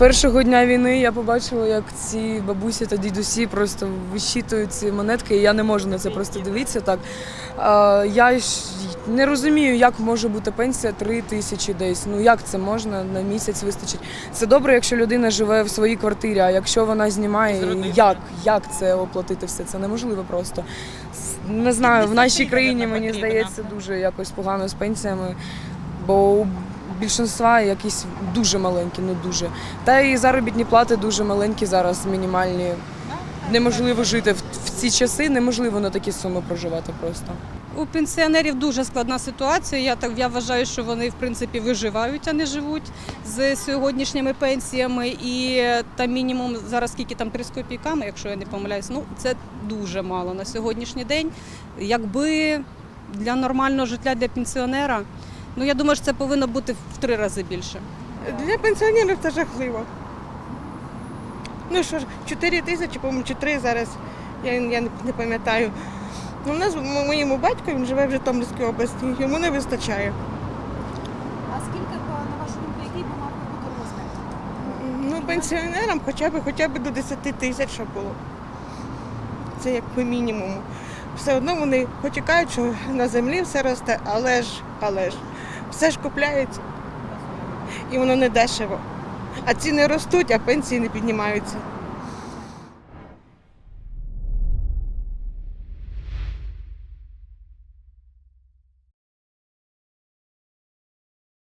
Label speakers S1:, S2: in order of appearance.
S1: першого дня війни я побачила, як ці бабусі та дідусі просто вищитують ці монетки, і я не можу на це просто дивитися так. А, я ж не розумію, як може бути пенсія 3 тисячі десь. Ну як це можна на місяць вистачить? Це добре, якщо людина живе в своїй квартирі, а якщо вона знімає, як, як це оплатити все? Це неможливо просто. Не знаю, в нашій країні мені здається дуже якось погано з пенсіями, бо у більшинства якісь дуже маленькі, ну дуже. Та і заробітні плати дуже маленькі зараз, мінімальні. Неможливо жити в, ці часи, неможливо на такі суми проживати просто.
S2: У пенсіонерів дуже складна ситуація. Я так я вважаю, що вони в принципі виживають, а не живуть з сьогоднішніми пенсіями. І там мінімум зараз скільки там 3 з копійками, якщо я не помиляюсь, ну це дуже мало на сьогоднішній день. Якби для нормального життя для пенсіонера, ну я думаю, що це повинно бути в три рази більше.
S3: Для пенсіонерів це жахливо. Ну що ж, 4 тисячі, по-моєму, чи 3 зараз, я, я не, пам'ятаю. Ну, у нас моєму батьку він живе в Житомирській області, йому не вистачає.
S4: А скільки, на вашу думку, який би мав бути розмір?
S3: Ну, пенсіонерам хоча б, хоча б до 10 тисяч щоб було. Це як по мінімуму. Все одно вони кажуть, що на землі все росте, але ж, але ж, все ж купляється. І воно не дешево. А ціни ростуть, а пенсії не піднімаються.